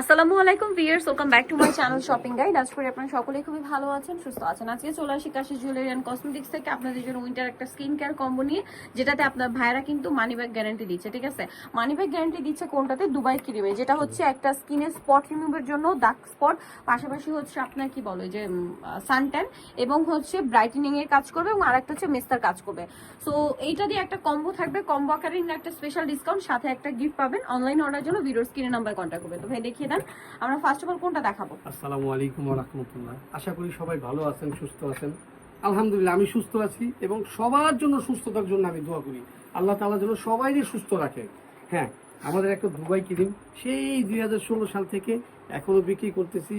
আসসালামু আলাইকুম viewers welcome back to my channel shopping guide. আজ করে আপনারা সকলেই খুবই ভালো আছেন, সুস্থ আছেন। আজকে চলে আসি কাশি জুয়েলারি অ্যান্ড কসমেটিক্স থেকে আপনাদের জন্য উইন্টার একটা স্কিন কেয়ার কম্বো নিয়ে, যেটাতে আপনার ভাইরা কিন্তু মানি ব্যাগ গ্যারান্টি দিচ্ছে, ঠিক আছে? মানি ব্যাগ গ্যারান্টি দিচ্ছে কোনটাতে? দুবাই ক্রিমে যেটা হচ্ছে একটা স্কিনের স্পট রিমুভের জন্য ডার্ক স্পট পাশাপাশি হচ্ছে আপনার কি বলে, যে সানট্যান এবং হচ্ছে ব্রাইটেনিং এর কাজ করবে এবং আরেকটা হচ্ছে মেস্তার কাজ করবে। সো এইটা দিয়ে একটা কম্বো থাকবে। কম্বো আকারে একটা স্পেশাল ডিসকাউন্ট সাথে একটা গিফট পাবেন। অনলাইন অর্ডার জন্য ভিডিওর স্ক্রিনে নাম্বার কন্ট্যাক্ট করবেন। তো ভাই, দেখিয়ে দেন। আমরা ফার্স্ট অফ অল কোনটা দেখাবো? আসসালামু আলাইকুম রহমতুল্লাহ। আশা করি সবাই ভালো আছেন, সুস্থ আছেন। আলহামদুলিল্লাহ, আমি সুস্থ আছি এবং সবার জন্য সুস্থতার জন্য আমি দোয়া করি। আল্লাহ তাআলা যেন সবাইকে সুস্থ রাখে। হ্যাঁ আমাদের একটা দুবাই ক্রিম, সেই দুই হাজার ষোলো সাল থেকে এখনও বিক্রি করতেছি।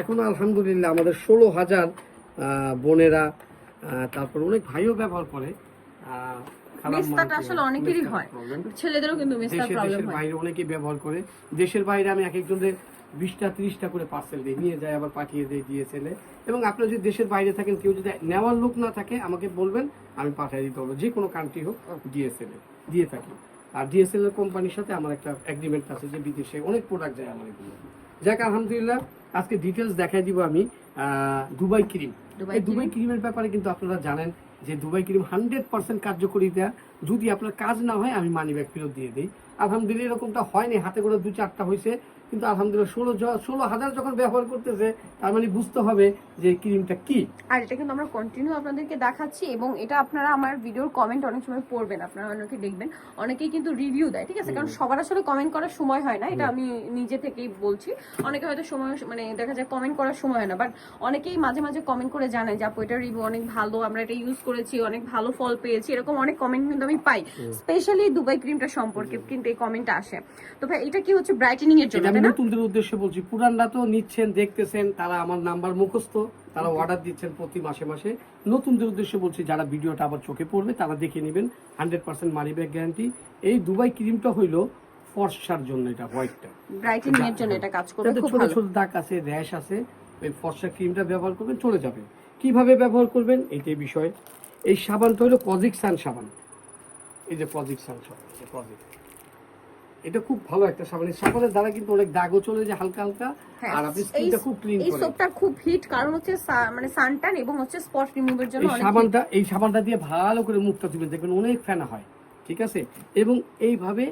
এখনও আলহামদুলিল্লাহ আমাদের ষোলো হাজার বোনেরা তারপর অনেক ভাইও ব্যবহার করে। মেস্তাটা আসলে অনেকেরই হয়। ছেলেদেরও কিন্তু মেস্তার প্রবলেম দেশের হয়। বাইরে অনেকে ব্যবহার করে। দেশের বাইরে আমি এক একজনের বিশটা ত্রিশটা করে পার্সেল দিই নিয়ে যায় আবার পাঠিয়ে দেয় ডিএসএলে এবং আপনারা যদি দেশের বাইরে থাকেন কেউ যদি নেওয়ার লোক না থাকে আমাকে বলবেন আমি পাঠিয়ে দিতে পারব যে কোনো কান্ট্রি হোক ডিএসএলে দিয়ে থাকি। আর ডিএসএল এর কোম্পানির সাথে আমার একটা এগ্রিমেন্ট আছে যে বিদেশে অনেক প্রোডাক্ট যায় আমার এগুলো। যাক আলহামদুলিল্লাহ আজকে ডিটেলস দেখাই দিব আমি দুবাই ক্রিম এই দুবাই ক্রিমের ব্যাপারে কিন্তু আপনারা জানেন যে দুবাই ক্রিম হান্ড্রেড পার্সেন্ট কার্যকরিতা যদি আপনার কাজ না হয়, আমি মানি ব্যাগ ফেরত দিয়ে দিই। আলহামদুলিল্লাহ এরকমটা হয়নি হাতে করে দু চারটা হয়েছে কিন্তু আলহামদুলিল্লাহ ষোলো ষোলো হাজার যখন ব্যবহার করতেছে তার মানে বুঝতে হবে যে ক্রিমটা কি। আর এটা কিন্তু আমরা কন্টিনিউ আপনাদেরকে দেখাচ্ছি এবং এটা আপনারা আমার ভিডিওর কমেন্ট অনেক সময় পড়বেন আপনারা অনেকে দেখবেন অনেকেই কিন্তু রিভিউ দেয় ঠিক আছে? কারণ সবার আসলে কমেন্ট করার সময় হয় না এটা আমি নিজে থেকেই বলছি। অনেকে হয়তো সময় মানে দেখা যায় কমেন্ট করার সময় হয় না বাট অনেকেই মাঝে মাঝে কমেন্ট করে জানায় যে আপু এটা রিভিউ অনেক ভালো আমরা এটা ইউজ করেছি অনেক ভালো ফল পেয়েছি এরকম অনেক কমেন্ট কিন্তু আমি পাই। স্পেশালি দুবাই ক্রিমটা সম্পর্কে কিন্তু এই কমেন্টটা আসে। তো ভাই এটা কি হচ্ছে ব্রাইটেনিং এর জন্য এটা আমি নতুনদের উদ্দেশ্যে বলছি পুরানরা তো নিচ্ছেন দেখতেছেন তারা আমার নাম্বার মুখস্থ তারা অর্ডার দিচ্ছেন প্রতি মাসে মাসে। নতুনদের উদ্দেশ্যে বলছি যারা ভিডিওটা আবার চোখে পড়বে তারা দেখে নেবেন hundred percent money back guarantee এই দুবাই ক্রিমটা হইল ফর্সার জন্য এটা হোয়াইটটা ব্রাইটেনিং এর জন্য এটা কাজ করবে খুব ছোট ছোট দাগ আছে র্যাশ আছে ওই ফর্সা ক্রিমটা ব্যবহার করবেন চলে যাবে। কীভাবে ব্যবহার করবেন এইটাই বিষয়। এই সাবানটা হলো কজিক সান সাবান। এই যে কজিক সান সাবান এই যে কজিক এটা খুব ভালো একটা সাবান। এই সাবানের দ্বারা কিন্তু অনেক দাগও চলে যায় হালকা হালকা হ্যাঁ, আর আপনি স্কিনটা খুব ক্লিন এই সোপটা খুব হিট কারণ হচ্ছে মানে সানটান এবং হচ্ছে স্পট রিমুভের জন্য অনেক সাবানটা এই সাবানটা দিয়ে ভালো করে মুখটা ধুবেন। দেখবেন অনেক ফেনা হয় ঠিক আছে? এবং এইভাবে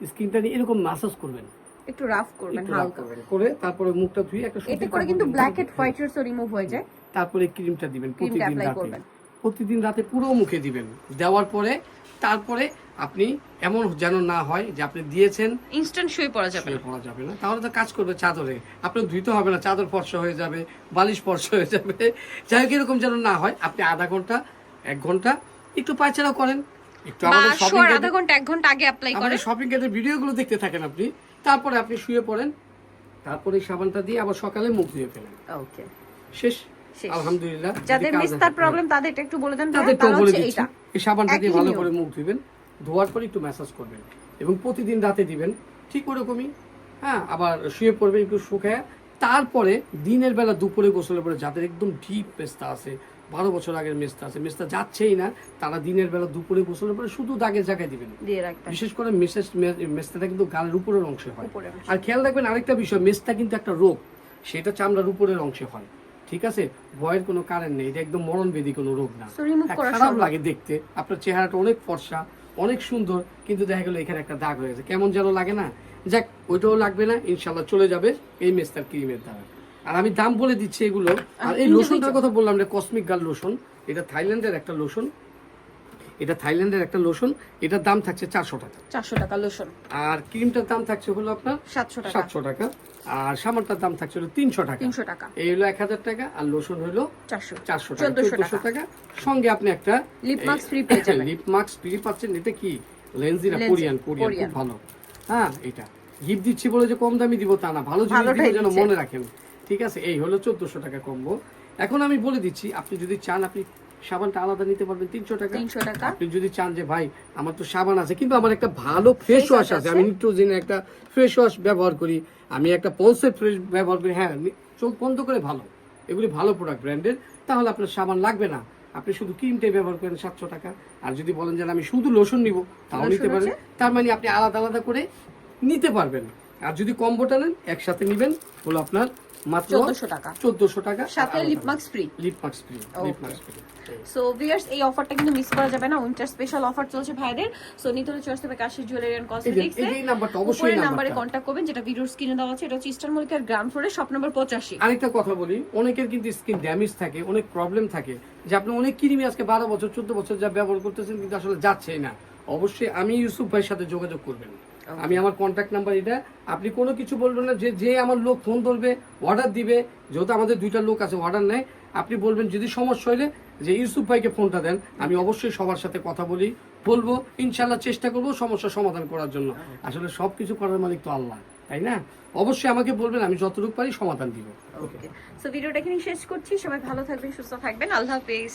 স্কিনটা নিয়ে এরকম মাসাজ করবেন। একটু রাফ করবেন হালকা। করে তারপরে মুখটা ধুয়ে একটা করে কিন্তু ব্ল্যাক হেড হোয়াইট হেডসও রিমুভ হয়ে যায়। তারপরে ক্রিমটা দিবেন প্রতিদিন রাতে। প্রতিদিন রাতে পুরো মুখে দিবেন। দেওয়ার পরে তারপরে আপনি এমন যেন না হয় যে আপনি দিয়েছেন ইনস্ট্যান্ট শুয়ে পড়া যাবে শুয়ে পড়া যাবে না। তাহলে তো কাজ করবে চাদরে। আপনার ধুইতে হবে না চাদর ফর্সা হয়ে যাবে বালিশ ফর্সা হয়ে যাবে। যাই হোক এরকম যেন না হয় আপনি আধা ঘণ্টা এক ঘণ্টা একটু পায়চারা করেন। একটু আমাদের শপিং আধা ঘণ্টা এক ঘণ্টা আগে অ্যাপ্লাই করে আমাদের শপিং কার্টের ভিডিওগুলো দেখতে থাকেন আপনি। তারপরে আপনি শুয়ে পড়েন। তারপরে সাবানটা দিয়ে আবার সকালে মুখ ধুয়ে ফেলেন। ওকে শেষ। আলহামদুলিল্লাহ। যাদের মিস্তার প্রবলেম তাদের একটু বলে দেন তাদের দিচ্ছি। এই সাবানটা দিয়ে ভালো করে মুখ ধুবেন ধোয়ার পরে একটু ম্যাসাজ করবেন এবং প্রতিদিন রাতে দিবেন ঠিক ওরকমই। হ্যাঁ আবার শুয়ে পড়বেন একটু শুকায় তারপরে দিনের বেলা দুপুরে গোসলের পরে যাদের একদম ডিপ মেস্তা আছে বারো বছর আগের মেস্তা আছে মেস্তা যাচ্ছেই না তারা দিনের বেলা দুপুরে গোসলের পরে শুধু দাগের জায়গায় দিবেন। বিশেষ করে মেসেজ মেস্তাটা কিন্তু গালের উপরের অংশে হয়। আর খেয়াল রাখবেন আরেকটা বিষয় মেস্তা কিন্তু একটা রোগ সেটা চামড়ার উপরের অংশে হয়। ঠিক আছে? ভয়ের কোনো কারণ নেই এটা একদম মরণবেদী কোনো রোগ না। হ্যাঁ, খারাপ লাগে দেখতে আপনার চেহারাটা অনেক ফর্সা অনেক সুন্দর কিন্তু দেখা গেলো এখানে একটা দাগ হয়ে গেছে। কেমন যেন লাগে না? যাক ওইটাও লাগবে না ইনশাল্লাহ চলে যাবে এই মেস্তার ক্রিমের দ্বারা। আর আমি দাম বলে দিচ্ছি এগুলো। আর এই লোশনটার কথা বললাম কসমিক গাল লোশন এটা থাইল্যান্ডের একটা লোশন এটা থাইল্যান্ডের একটা লোশন এটার দাম থাকছে চারশো টাকা। চারশো টাকা লোশন। আর ক্রিমটার দাম থাকছে হলো আপনার সাতশো টাকা। সাতশো টাকা। আর সামানটার দাম থাকছে হলো তিনশো টাকা। তিনশো টাকা। এই হলো এক হাজার টাকা আর লোশন হলো চারশো। চারশো টাকা চোদ্দশো টাকা। সঙ্গে আপনি একটা Lip mask free পেয়ে যাবেন। লিপ মাস্ক ফ্রি পাচ্ছেন। এটা কি? Lensi, কোরিয়ান কোরিয়ান খুব ভালো। হ্যাঁ এটা। গিফট দিচ্ছি বলে যে কম দামি দিব তা না ভালো জিনিস যেন মনে রাখেন। ঠিক আছে এই হলো চোদ্দশো টাকা কম্বো। এখন আমি বলে দিচ্ছি আপনি যদি চান আপনি সাবানটা আলাদা নিতে পারবেন তিনশো টাকা। তিনশো টাকা। আপনি যদি চান যে ভাই আমার তো সাবান আছে কিন্তু আমার একটা ভালো ফেস ওয়াশ আছে আমি নিট্রোজিনে একটা ফ্রেশ ওয়াশ ব্যবহার করি আমি একটা পলসের ফ্রেশ ব্যবহার করি। হ্যাঁ চোখ বন্ধ করে ভালো। এগুলি ভালো প্রোডাক্ট ব্র্যান্ডের তাহলে আপনার সাবান লাগবে না। আপনি শুধু ক্রিমটাই ব্যবহার করেন সাতশো টাকা। আর যদি বলেন যে আমি শুধু লোশন নিব তাও নিতে পারেন। তার মানে আপনি আলাদা আলাদা করে নিতে পারবেন। আর যদি কম্বোটা নেন একসাথে নেবেন হলো আপনার মাত্র 1400 টাকা। চোদ্দশো টাকা সাথে lip mask free lip mask free lip mask free so viewers এই অফারটা কিন্তু মিস করা যাবে না। উইন্টার স্পেশাল অফার চলছে ভাইদের। সো নিতে হলে চলে হবে কাশি জুয়েলারি এন্ড কসমেটিক্স এই নাম্বারটা, অবশ্যই এই নাম্বারে। কন্ট্যাক্ট করবেন যেটা ভিডিওর স্ক্রিনে দেওয়া আছে। এটা হচ্ছে ইস্টার্ন মলিকার গ্রাউন্ড ফ্লোরে শপ নম্বর 85 আরেকটা কথা বলি অনেকের কিন্তু স্কিন ড্যামেজ থাকে অনেক প্রবলেম থাকে। যে আপনি অনেক ক্রিমি আজকে বারো বছর চোদ্দ বছর যা ব্যবহার করতেছেন কিন্তু আসলে যাচ্ছেই না। অবশ্যই আমি ইউসুফ ভাইয়ের সাথে যোগাযোগ করবেন। আমি আমার কন্ট্যাক্ট নাম্বার এটা। আপনি কোনো কিছু বলবেন না যে যে আমার লোক ফোন ধরবে অর্ডার দিবে যেহেতু আমাদের দুইটা লোক আছে অর্ডার নেয় আপনি বলবেন যদি সমস্যা হলে যে ইউসুফ ভাইকে ফোনটা দেন আমি অবশ্যই সবার সাথে কথা বলি বলব ইনশাল্লাহ চেষ্টা করব সমস্যার সমাধান করার জন্য। আসলে সবকিছু করার মালিক তো আল্লাহ তাই না? অবশ্যই আমাকে বলবেন আমি যতটুকু পারি সমাধান দিব। ওকে সো ভিডিওটা এখানে শেষ করছি। সবাই ভালো থাকবেন সুস্থ থাকবেন। আল্লাহ হাফেজ।